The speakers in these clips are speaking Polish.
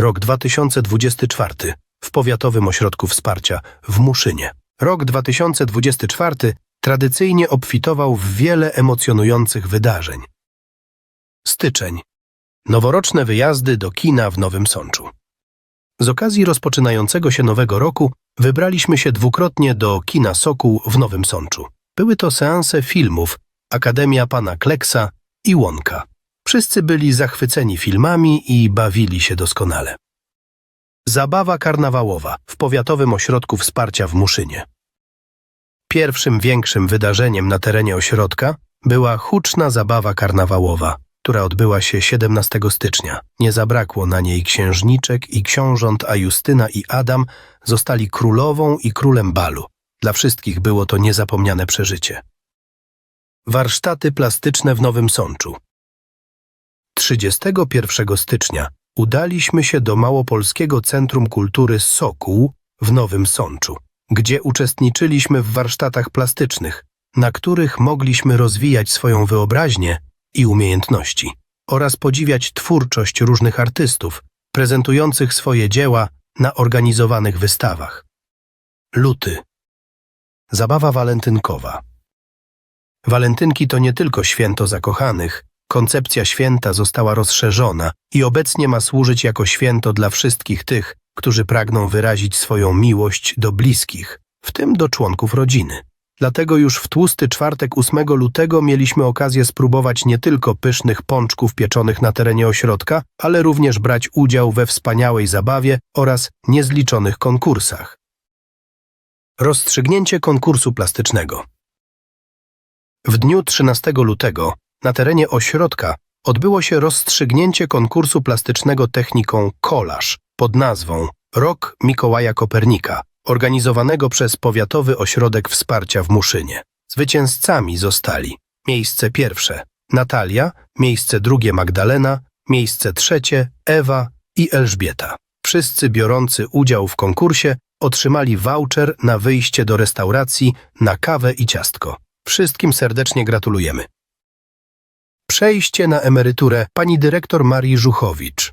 rok 2024 w Powiatowym Ośrodku Wsparcia w Muszynie. Rok 2024 tradycyjnie obfitował w wiele emocjonujących wydarzeń. Styczeń. Noworoczne wyjazdy do kina w Nowym Sączu. Z okazji rozpoczynającego się nowego roku wybraliśmy się dwukrotnie do kina Sokół w Nowym Sączu. Były to seanse filmów Akademia Pana Kleksa i Łąka. Wszyscy byli zachwyceni filmami i bawili się doskonale. Zabawa karnawałowa w Powiatowym Ośrodku Wsparcia w Muszynie. Pierwszym większym wydarzeniem na terenie ośrodka była huczna zabawa karnawałowa, która odbyła się 17 stycznia. Nie zabrakło na niej księżniczek i książąt, a Justyna i Adam zostali królową i królem balu. Dla wszystkich było to niezapomniane przeżycie. Warsztaty plastyczne w Nowym Sączu. 31 stycznia udaliśmy się do Małopolskiego Centrum Kultury Sokół w Nowym Sączu, gdzie uczestniczyliśmy w warsztatach plastycznych, na których mogliśmy rozwijać swoją wyobraźnię i umiejętności oraz podziwiać twórczość różnych artystów prezentujących swoje dzieła na organizowanych wystawach. Luty. Zabawa walentynkowa. Walentynki to nie tylko święto zakochanych, koncepcja święta została rozszerzona i obecnie ma służyć jako święto dla wszystkich tych, którzy pragną wyrazić swoją miłość do bliskich, w tym do członków rodziny. Dlatego już w tłusty czwartek 8 lutego mieliśmy okazję spróbować nie tylko pysznych pączków pieczonych na terenie ośrodka, ale również brać udział we wspaniałej zabawie oraz niezliczonych konkursach. Rozstrzygnięcie konkursu plastycznego. W dniu 13 lutego na terenie ośrodka odbyło się rozstrzygnięcie konkursu plastycznego techniką Kolaż pod nazwą Rok Mikołaja Kopernika, organizowanego przez Powiatowy Ośrodek Wsparcia w Muszynie. Zwycięzcami zostali miejsce pierwsze Natalia, miejsce drugie Magdalena, miejsce trzecie Ewa i Elżbieta. Wszyscy biorący udział w konkursie otrzymali voucher na wyjście do restauracji na kawę i ciastko. Wszystkim serdecznie gratulujemy. Przejście na emeryturę pani dyrektor Marii Żuchowicz.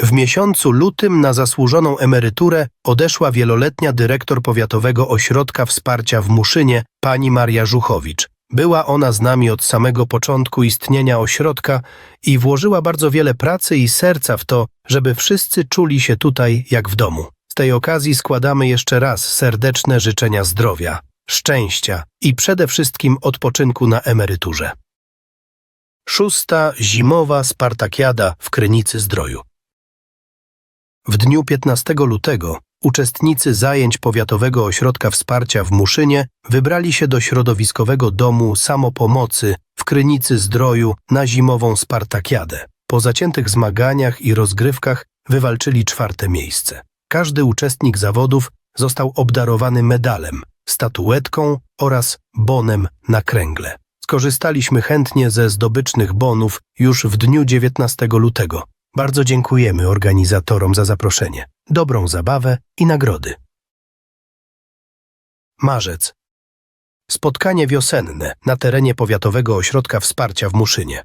W miesiącu lutym na zasłużoną emeryturę odeszła wieloletnia dyrektor Powiatowego Ośrodka Wsparcia w Muszynie pani Maria Żuchowicz. Była ona z nami od samego początku istnienia ośrodka i włożyła bardzo wiele pracy i serca w to, żeby wszyscy czuli się tutaj jak w domu. Z tej okazji składamy jeszcze raz serdeczne życzenia zdrowia, szczęścia i przede wszystkim odpoczynku na emeryturze. Szósta zimowa Spartakiada w Krynicy Zdroju. W dniu 15 lutego uczestnicy zajęć Powiatowego Ośrodka Wsparcia w Muszynie wybrali się do środowiskowego domu samopomocy w Krynicy Zdroju na zimową Spartakiadę. Po zaciętych zmaganiach i rozgrywkach wywalczyli czwarte miejsce. Każdy uczestnik zawodów został obdarowany medalem, statuetką oraz bonem na kręgle. Skorzystaliśmy chętnie ze zdobycznych bonów już w dniu 19 lutego. Bardzo dziękujemy organizatorom za zaproszenie, dobrą zabawę i nagrody. Marzec. Spotkanie wiosenne na terenie Powiatowego Ośrodka Wsparcia w Muszynie.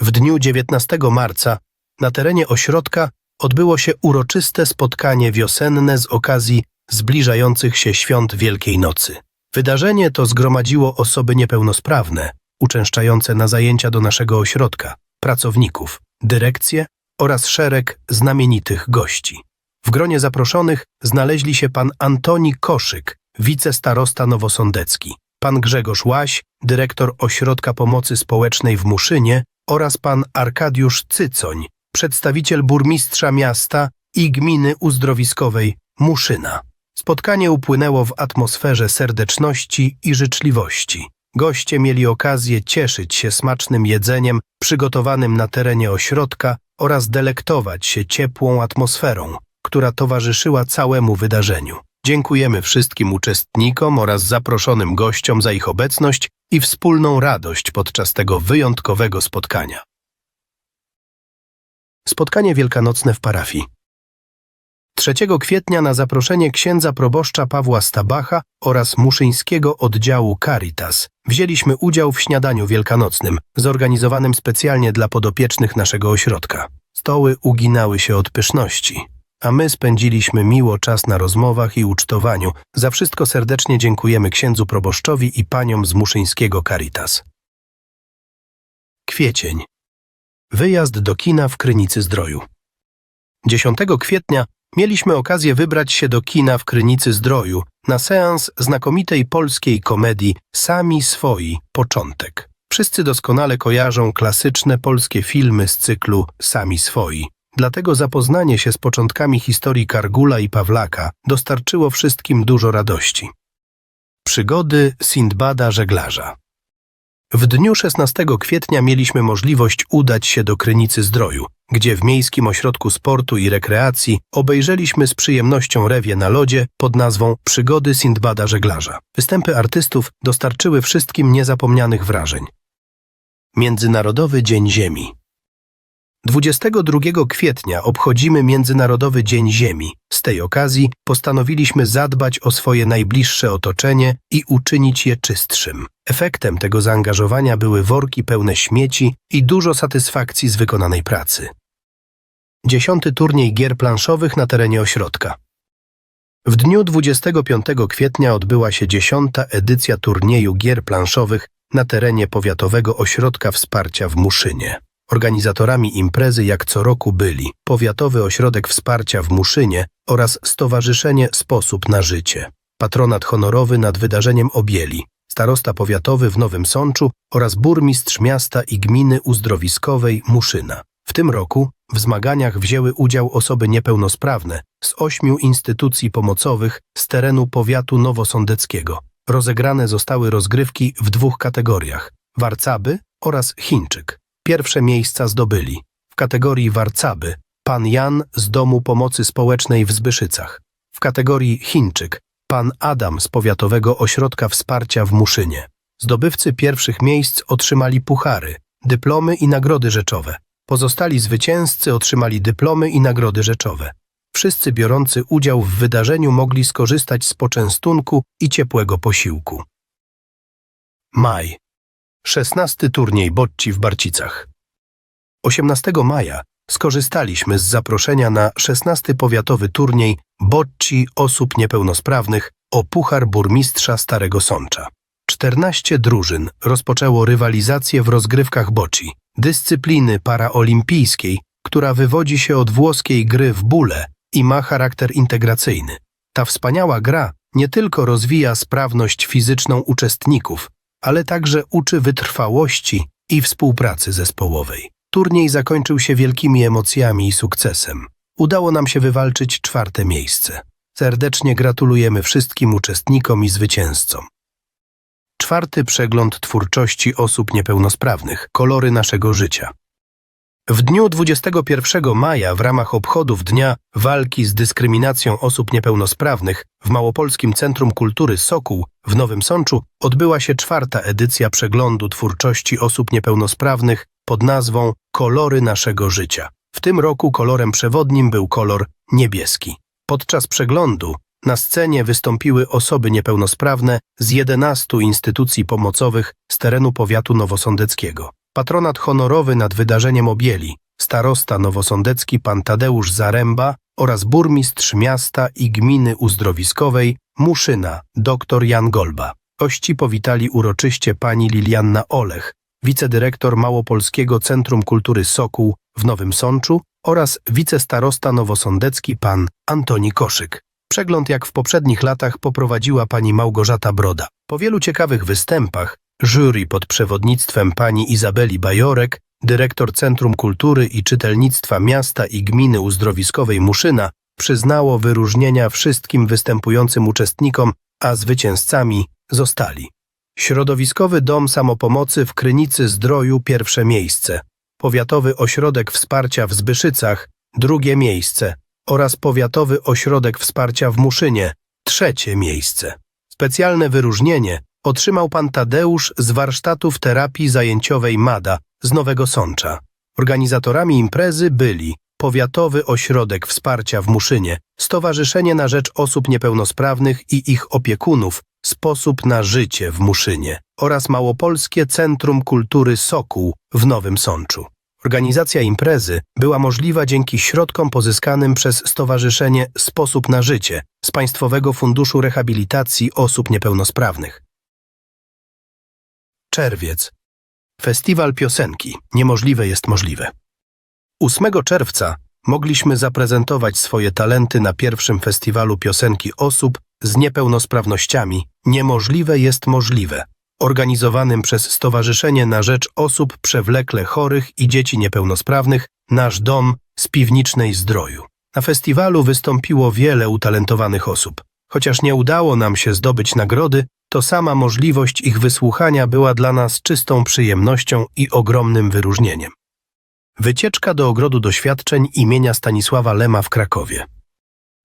W dniu 19 marca na terenie ośrodka odbyło się uroczyste spotkanie wiosenne z okazji zbliżających się świąt Wielkiej Nocy. Wydarzenie to zgromadziło osoby niepełnosprawne, uczęszczające na zajęcia do naszego ośrodka, pracowników, dyrekcję oraz szereg znamienitych gości. W gronie zaproszonych znaleźli się pan Antoni Koszyk, wicestarosta nowosądecki, pan Grzegorz Łaś, dyrektor Ośrodka Pomocy Społecznej w Muszynie oraz pan Arkadiusz Cycoń, przedstawiciel burmistrza miasta i gminy uzdrowiskowej Muszyna. Spotkanie upłynęło w atmosferze serdeczności i życzliwości. Goście mieli okazję cieszyć się smacznym jedzeniem przygotowanym na terenie ośrodka oraz delektować się ciepłą atmosferą, która towarzyszyła całemu wydarzeniu. Dziękujemy wszystkim uczestnikom oraz zaproszonym gościom za ich obecność i wspólną radość podczas tego wyjątkowego spotkania. Spotkanie wielkanocne w parafii. 3 kwietnia na zaproszenie księdza proboszcza Pawła Stabacha oraz muszyńskiego oddziału Caritas wzięliśmy udział w śniadaniu wielkanocnym, zorganizowanym specjalnie dla podopiecznych naszego ośrodka. Stoły uginały się od pyszności, a my spędziliśmy miło czas na rozmowach i ucztowaniu. Za wszystko serdecznie dziękujemy księdzu proboszczowi i paniom z Muszyńskiego Caritas. Kwiecień. Wyjazd do kina w Krynicy Zdroju. 10 kwietnia mieliśmy okazję wybrać się do kina w Krynicy Zdroju na seans znakomitej polskiej komedii Sami Swoi Początek. Wszyscy doskonale kojarzą klasyczne polskie filmy z cyklu Sami Swoi. Dlatego zapoznanie się z początkami historii Kargula i Pawlaka dostarczyło wszystkim dużo radości. Przygody Sindbada Żeglarza w dniu 16 kwietnia mieliśmy możliwość udać się do Krynicy Zdroju, gdzie w Miejskim Ośrodku Sportu i Rekreacji obejrzeliśmy z przyjemnością rewie na lodzie pod nazwą Przygody Sindbada Żeglarza. Występy artystów dostarczyły wszystkim niezapomnianych wrażeń. Międzynarodowy Dzień Ziemi 22 kwietnia obchodzimy Międzynarodowy Dzień Ziemi. Z tej okazji postanowiliśmy zadbać o swoje najbliższe otoczenie i uczynić je czystszym. Efektem tego zaangażowania były worki pełne śmieci i dużo satysfakcji z wykonanej pracy. Dziesiąty turniej gier planszowych na terenie ośrodka. W dniu 25 kwietnia odbyła się dziesiąta edycja turnieju gier planszowych na terenie Powiatowego Ośrodka Wsparcia w Muszynie. Organizatorami imprezy jak co roku byli Powiatowy Ośrodek Wsparcia w Muszynie oraz Stowarzyszenie Sposób na Życie. Patronat honorowy nad wydarzeniem objęli starosta powiatowy w Nowym Sączu oraz burmistrz miasta i gminy uzdrowiskowej Muszyna. W tym roku w zmaganiach wzięły udział osoby niepełnosprawne z ośmiu instytucji pomocowych z terenu powiatu nowosądeckiego. Rozegrane zostały rozgrywki w dwóch kategoriach – Warcaby oraz Chińczyk. Pierwsze miejsca zdobyli w kategorii Warcaby pan Jan z Domu Pomocy Społecznej w Zbyszycach, w kategorii Chińczyk pan Adam z Powiatowego Ośrodka Wsparcia w Muszynie. Zdobywcy pierwszych miejsc otrzymali puchary, dyplomy i nagrody rzeczowe. Pozostali zwycięzcy otrzymali dyplomy i nagrody rzeczowe. Wszyscy biorący udział w wydarzeniu mogli skorzystać z poczęstunku i ciepłego posiłku. Maj. 16 turniej bocci w Barcicach. 18 maja skorzystaliśmy z zaproszenia na 16 powiatowy turniej bocci osób niepełnosprawnych o Puchar Burmistrza Starego Sącza. 14 drużyn rozpoczęło rywalizację w rozgrywkach bocci, dyscypliny paraolimpijskiej, która wywodzi się od włoskiej gry w bóle i ma charakter integracyjny. Ta wspaniała gra nie tylko rozwija sprawność fizyczną uczestników, ale także uczy wytrwałości i współpracy zespołowej. Turniej zakończył się wielkimi emocjami i sukcesem. Udało nam się wywalczyć czwarte miejsce. Serdecznie gratulujemy wszystkim uczestnikom i zwycięzcom. Czwarty przegląd twórczości osób niepełnosprawnych kolory naszego życia. W dniu 21 maja w ramach obchodów Dnia Walki z Dyskryminacją Osób Niepełnosprawnych w Małopolskim Centrum Kultury Sokół w Nowym Sączu odbyła się czwarta edycja przeglądu twórczości osób niepełnosprawnych pod nazwą Kolory naszego życia. W tym roku kolorem przewodnim był kolor niebieski. Podczas przeglądu na scenie wystąpiły osoby niepełnosprawne z 11 instytucji pomocowych z terenu powiatu nowosądeckiego. Patronat honorowy nad wydarzeniem objęli starosta nowosądecki pan Tadeusz Zaręba oraz burmistrz miasta i gminy uzdrowiskowej Muszyna dr Jan Golba. Gości powitali uroczyście pani Lilianna Olech, wicedyrektor Małopolskiego Centrum Kultury Sokół w Nowym Sączu oraz wicestarosta nowosądecki pan Antoni Koszyk. Przegląd jak w poprzednich latach poprowadziła pani Małgorzata Broda. Po wielu ciekawych występach jury pod przewodnictwem pani Izabeli Bajorek, dyrektor Centrum Kultury i Czytelnictwa Miasta i Gminy Uzdrowiskowej Muszyna, przyznało wyróżnienia wszystkim występującym uczestnikom, a zwycięzcami zostali. Środowiskowy Dom Samopomocy w Krynicy Zdroju pierwsze miejsce, Powiatowy Ośrodek Wsparcia w Zbyszycach drugie miejsce. Oraz Powiatowy Ośrodek Wsparcia w Muszynie trzecie miejsce. Specjalne wyróżnienie otrzymał pan Tadeusz z warsztatów terapii zajęciowej MADA z Nowego Sącza. Organizatorami imprezy byli Powiatowy Ośrodek Wsparcia w Muszynie, Stowarzyszenie na Rzecz Osób Niepełnosprawnych i ich opiekunów, Sposób na Życie w Muszynie oraz Małopolskie Centrum Kultury Sokół w Nowym Sączu. Organizacja imprezy była możliwa dzięki środkom pozyskanym przez Stowarzyszenie Sposób na Życie z Państwowego Funduszu Rehabilitacji Osób Niepełnosprawnych. Czerwiec. Festiwal piosenki Niemożliwe jest możliwe. 8 czerwca mogliśmy zaprezentować swoje talenty na pierwszym festiwalu piosenki osób z niepełnosprawnościami Niemożliwe jest możliwe, organizowanym przez Stowarzyszenie na Rzecz Osób Przewlekle Chorych i Dzieci Niepełnosprawnych Nasz Dom z Piwnicznej Zdroju. Na festiwalu wystąpiło wiele utalentowanych osób. Chociaż nie udało nam się zdobyć nagrody, to sama możliwość ich wysłuchania była dla nas czystą przyjemnością i ogromnym wyróżnieniem. Wycieczka do Ogrodu Doświadczeń imienia Stanisława Lema w Krakowie.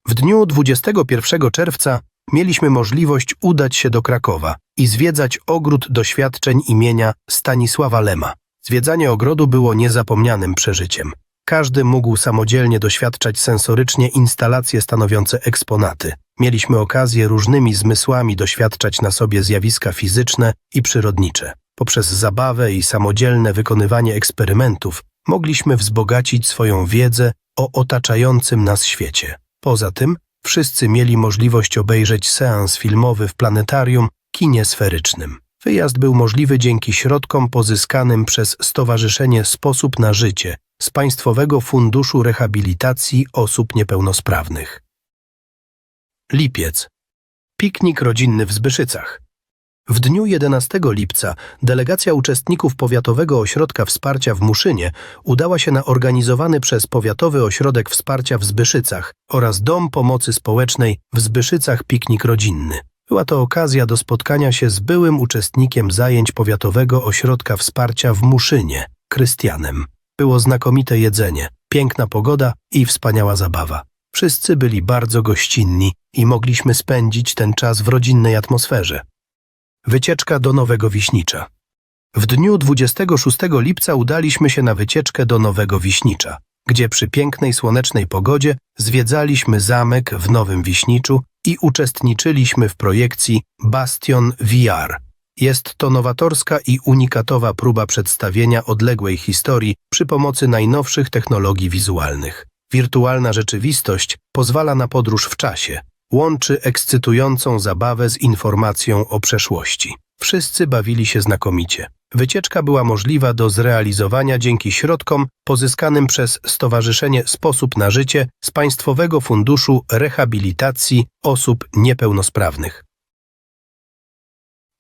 W dniu 21 czerwca mieliśmy możliwość udać się do Krakowa i zwiedzać Ogród Doświadczeń imienia Stanisława Lema. Zwiedzanie ogrodu było niezapomnianym przeżyciem. Każdy mógł samodzielnie doświadczać sensorycznie instalacje stanowiące eksponaty. Mieliśmy okazję różnymi zmysłami doświadczać na sobie zjawiska fizyczne i przyrodnicze. Poprzez zabawę i samodzielne wykonywanie eksperymentów mogliśmy wzbogacić swoją wiedzę o otaczającym nas świecie. Poza tym, wszyscy mieli możliwość obejrzeć seans filmowy w planetarium kinie sferycznym. Wyjazd był możliwy dzięki środkom pozyskanym przez Stowarzyszenie Sposób na Życie z Państwowego Funduszu Rehabilitacji Osób Niepełnosprawnych. Lipiec. Piknik rodzinny w Zbyszycach. W dniu 11 lipca delegacja uczestników Powiatowego Ośrodka Wsparcia w Muszynie udała się na organizowany przez Powiatowy Ośrodek Wsparcia w Zbyszycach oraz Dom Pomocy Społecznej w Zbyszycach piknik rodzinny. Była to okazja do spotkania się z byłym uczestnikiem zajęć Powiatowego Ośrodka Wsparcia w Muszynie, Krystianem. Było znakomite jedzenie, piękna pogoda i wspaniała zabawa. Wszyscy byli bardzo gościnni i mogliśmy spędzić ten czas w rodzinnej atmosferze. Wycieczka do Nowego Wiśnicza. W dniu 26 lipca udaliśmy się na wycieczkę do Nowego Wiśnicza, gdzie przy pięknej słonecznej pogodzie zwiedzaliśmy zamek w Nowym Wiśniczu i uczestniczyliśmy w projekcji Bastion VR. Jest to nowatorska i unikatowa próba przedstawienia odległej historii przy pomocy najnowszych technologii wizualnych. Wirtualna rzeczywistość pozwala na podróż w czasie, łączy ekscytującą zabawę z informacją o przeszłości. Wszyscy bawili się znakomicie. Wycieczka była możliwa do zrealizowania dzięki środkom pozyskanym przez Stowarzyszenie Sposób na Życie z Państwowego Funduszu Rehabilitacji Osób Niepełnosprawnych.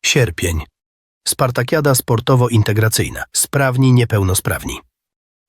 Sierpień. Spartakiada sportowo-integracyjna. Sprawni niepełnosprawni.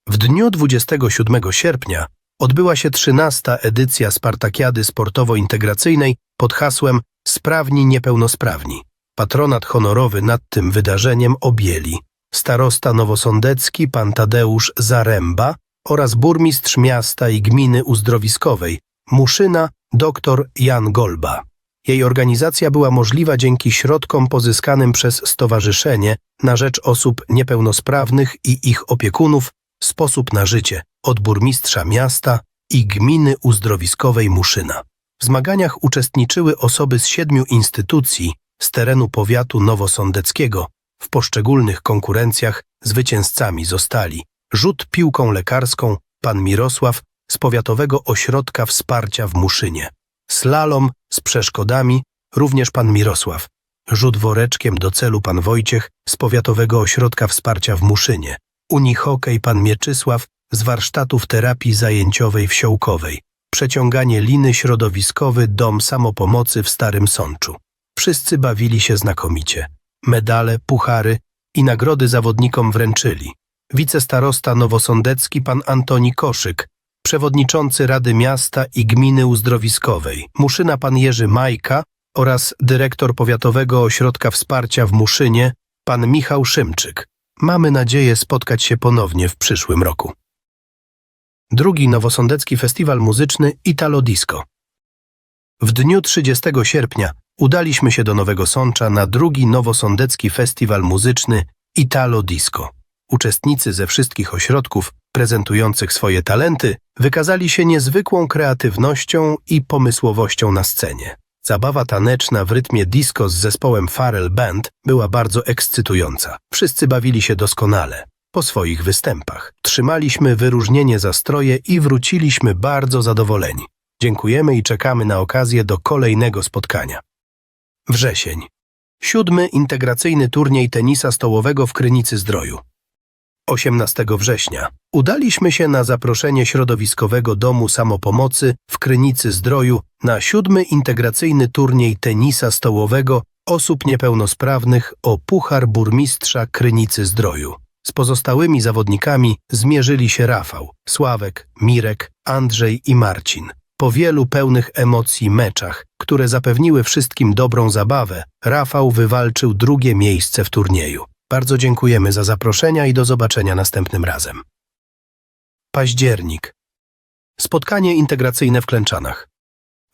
W dniu 27 sierpnia odbyła się 13. edycja Spartakiady sportowo-integracyjnej pod hasłem Sprawni niepełnosprawni. Patronat honorowy nad tym wydarzeniem objęli starosta nowosądecki pan Tadeusz Zaręba oraz burmistrz miasta i gminy uzdrowiskowej Muszyna dr Jan Golba. Jej organizacja była możliwa dzięki środkom pozyskanym przez Stowarzyszenie na rzecz osób niepełnosprawnych i ich opiekunów Sposób na życie od burmistrza miasta i gminy uzdrowiskowej Muszyna. W zmaganiach uczestniczyły osoby z siedmiu instytucji z terenu powiatu nowosądeckiego. W poszczególnych konkurencjach zwycięzcami zostali rzut piłką lekarską pan Mirosław z Powiatowego Ośrodka Wsparcia w Muszynie, slalom z przeszkodami również pan Mirosław, rzut woreczkiem do celu pan Wojciech z Powiatowego Ośrodka Wsparcia w Muszynie, unihokej pan Mieczysław z warsztatów terapii zajęciowej wsiołkowej, przeciąganie liny środowiskowy Dom Samopomocy w Starym Sączu. Wszyscy bawili się znakomicie. Medale, puchary i nagrody zawodnikom wręczyli. Wicestarosta nowosądecki pan Antoni Koszyk, przewodniczący Rady Miasta i Gminy Uzdrowiskowej, Muszyna pan Jerzy Majka oraz dyrektor Powiatowego Ośrodka Wsparcia w Muszynie, pan Michał Szymczyk. Mamy nadzieję spotkać się ponownie w przyszłym roku. Drugi nowosądecki festiwal muzyczny Italo Disco. W dniu 30 sierpnia udaliśmy się do Nowego Sącza na drugi nowosądecki festiwal muzyczny Italo Disco. Uczestnicy ze wszystkich ośrodków prezentujących swoje talenty wykazali się niezwykłą kreatywnością i pomysłowością na scenie. Zabawa taneczna w rytmie disco z zespołem Farrell Band była bardzo ekscytująca. Wszyscy bawili się doskonale. Po swoich występach. Trzymaliśmy wyróżnienie za stroje i wróciliśmy bardzo zadowoleni. Dziękujemy i czekamy na okazję do kolejnego spotkania. Wrzesień. Siódmy integracyjny turniej tenisa stołowego w Krynicy Zdroju. 18 września udaliśmy się na zaproszenie Środowiskowego Domu Samopomocy w Krynicy Zdroju na siódmy integracyjny turniej tenisa stołowego osób niepełnosprawnych o Puchar Burmistrza Krynicy Zdroju. Z pozostałymi zawodnikami zmierzyli się Rafał, Sławek, Mirek, Andrzej i Marcin. Po wielu pełnych emocji meczach, które zapewniły wszystkim dobrą zabawę, Rafał wywalczył drugie miejsce w turnieju. Bardzo dziękujemy za zaproszenia i do zobaczenia następnym razem. Październik. Spotkanie integracyjne w Klęczanach.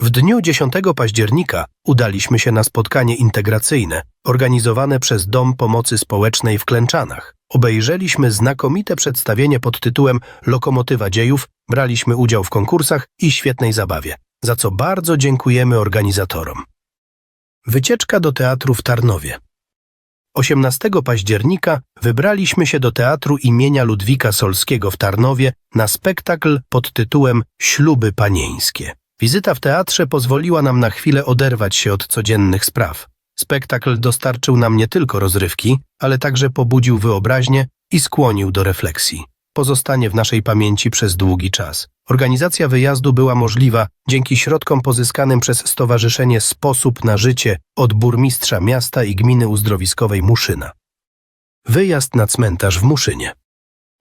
W dniu 10 października udaliśmy się na spotkanie integracyjne organizowane przez Dom Pomocy Społecznej w Klęczanach. Obejrzeliśmy znakomite przedstawienie pod tytułem Lokomotywa Dziejów, braliśmy udział w konkursach i świetnej zabawie, za co bardzo dziękujemy organizatorom. Wycieczka do teatru w Tarnowie. 18 października wybraliśmy się do Teatru imienia Ludwika Solskiego w Tarnowie na spektakl pod tytułem Śluby panieńskie. Wizyta w teatrze pozwoliła nam na chwilę oderwać się od codziennych spraw. Spektakl dostarczył nam nie tylko rozrywki, ale także pobudził wyobraźnię i skłonił do refleksji. Pozostanie w naszej pamięci przez długi czas. Organizacja wyjazdu była możliwa dzięki środkom pozyskanym przez Stowarzyszenie Sposób na Życie od burmistrza miasta i gminy uzdrowiskowej Muszyna. Wyjazd na cmentarz w Muszynie.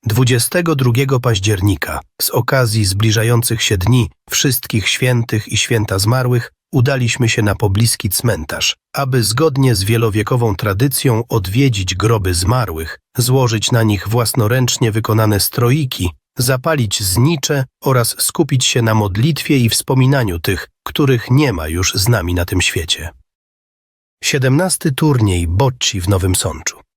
22 października, z okazji zbliżających się dni wszystkich świętych i święta zmarłych, udaliśmy się na pobliski cmentarz, aby zgodnie z wielowiekową tradycją odwiedzić groby zmarłych, złożyć na nich własnoręcznie wykonane stroiki, zapalić znicze oraz skupić się na modlitwie i wspominaniu tych, których nie ma już z nami na tym świecie. 17 turniej Bocci w Nowym Sączu.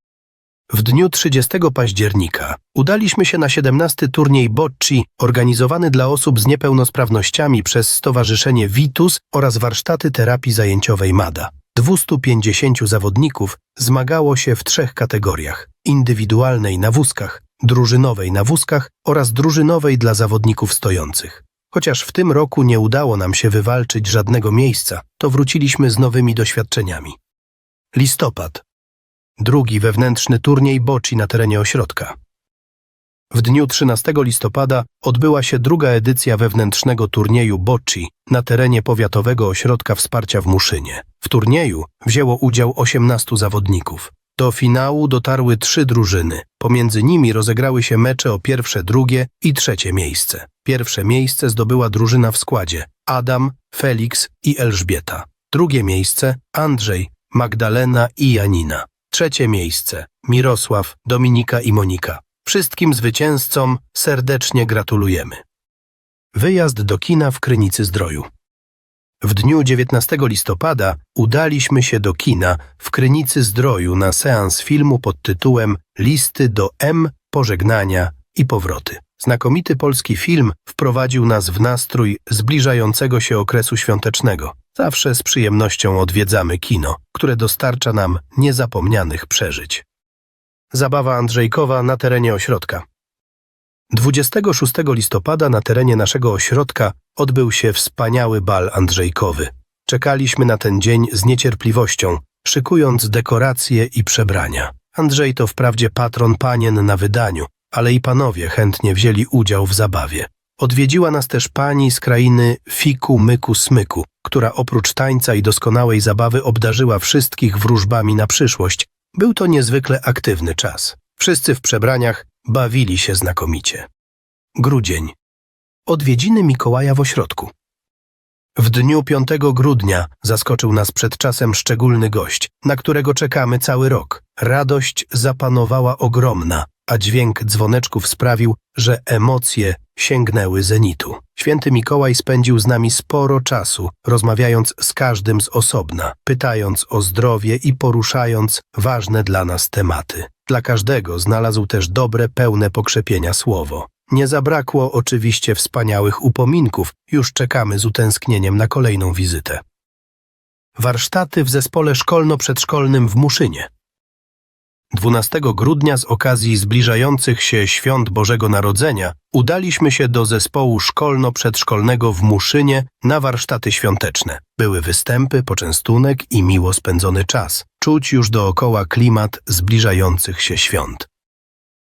W dniu 30 października udaliśmy się na 17 turniej bocci organizowany dla osób z niepełnosprawnościami przez Stowarzyszenie Vitus oraz warsztaty terapii zajęciowej MADA. 250 zawodników zmagało się w trzech kategoriach: indywidualnej na wózkach, drużynowej na wózkach oraz drużynowej dla zawodników stojących. Chociaż w tym roku nie udało nam się wywalczyć żadnego miejsca, to wróciliśmy z nowymi doświadczeniami. Listopad drugi wewnętrzny turniej bocci na terenie ośrodka. W dniu 13 listopada odbyła się druga edycja wewnętrznego turnieju bocci na terenie powiatowego ośrodka wsparcia w Muszynie. W turnieju wzięło udział 18 zawodników. Do finału dotarły trzy drużyny. Pomiędzy nimi rozegrały się mecze o pierwsze, drugie i trzecie miejsce. Pierwsze miejsce zdobyła drużyna w składzie Adam, Felix i Elżbieta. Drugie miejsce Andrzej, Magdalena i Janina. Trzecie miejsce Mirosław, Dominika i Monika. Wszystkim zwycięzcom serdecznie gratulujemy. Wyjazd do kina w Krynicy Zdroju. W dniu 19 listopada udaliśmy się do kina w Krynicy Zdroju na seans filmu pod tytułem Listy do M, Pożegnania i Powroty. Znakomity polski film wprowadził nas w nastrój zbliżającego się okresu świątecznego. Zawsze z przyjemnością odwiedzamy kino, które dostarcza nam niezapomnianych przeżyć. Zabawa Andrzejkowa na terenie ośrodka. 26 listopada na terenie naszego ośrodka odbył się wspaniały bal Andrzejkowy. Czekaliśmy na ten dzień z niecierpliwością, szykując dekoracje i przebrania. Andrzej to wprawdzie patron panien na wydaniu, ale i panowie chętnie wzięli udział w zabawie. Odwiedziła nas też pani z krainy Fiku Myku Smyku, która oprócz tańca i doskonałej zabawy obdarzyła wszystkich wróżbami na przyszłość. Był to niezwykle aktywny czas. Wszyscy w przebraniach bawili się znakomicie. Grudzień. Odwiedziny Mikołaja w ośrodku. W dniu 5 grudnia zaskoczył nas przed czasem szczególny gość, na którego czekamy cały rok. Radość zapanowała ogromna, a dźwięk dzwoneczków sprawił, że emocje sięgnęły zenitu. Święty Mikołaj spędził z nami sporo czasu, rozmawiając z każdym z osobna, pytając o zdrowie i poruszając ważne dla nas tematy. Dla każdego znalazł też dobre, pełne pokrzepienia słowo. Nie zabrakło oczywiście wspaniałych upominków, już czekamy z utęsknieniem na kolejną wizytę. Warsztaty w zespole szkolno-przedszkolnym w Muszynie. 12 grudnia z okazji zbliżających się świąt Bożego Narodzenia udaliśmy się do zespołu szkolno-przedszkolnego w Muszynie na warsztaty świąteczne. Były występy, poczęstunek i miło spędzony czas. Czuć już dookoła klimat zbliżających się świąt.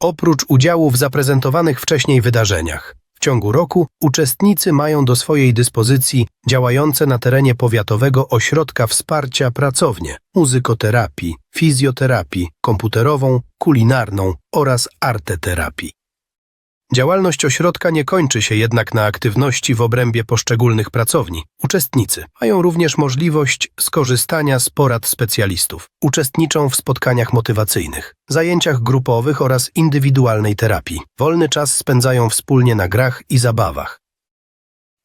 Oprócz udziału w zaprezentowanych wcześniej wydarzeniach, w ciągu roku uczestnicy mają do swojej dyspozycji działające na terenie powiatowego ośrodka wsparcia pracownie muzykoterapii, fizjoterapii, komputerową, kulinarną oraz arteterapii. Działalność ośrodka nie kończy się jednak na aktywności w obrębie poszczególnych pracowni. Uczestnicy mają również możliwość skorzystania z porad specjalistów. Uczestniczą w spotkaniach motywacyjnych, zajęciach grupowych oraz indywidualnej terapii. Wolny czas spędzają wspólnie na grach i zabawach.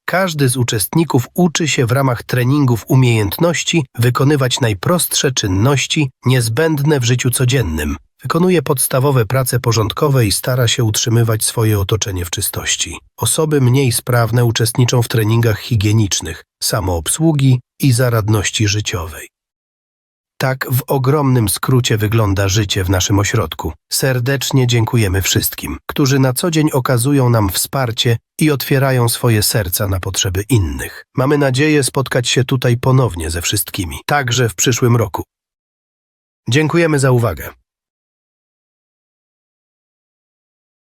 Każdy z uczestników uczy się w ramach treningów umiejętności wykonywać najprostsze czynności niezbędne w życiu codziennym. Wykonuje podstawowe prace porządkowe i stara się utrzymywać swoje otoczenie w czystości. Osoby mniej sprawne uczestniczą w treningach higienicznych, samoobsługi i zaradności życiowej. Tak w ogromnym skrócie wygląda życie w naszym ośrodku. Serdecznie dziękujemy wszystkim, którzy na co dzień okazują nam wsparcie i otwierają swoje serca na potrzeby innych. Mamy nadzieję spotkać się tutaj ponownie ze wszystkimi, także w przyszłym roku. Dziękujemy za uwagę.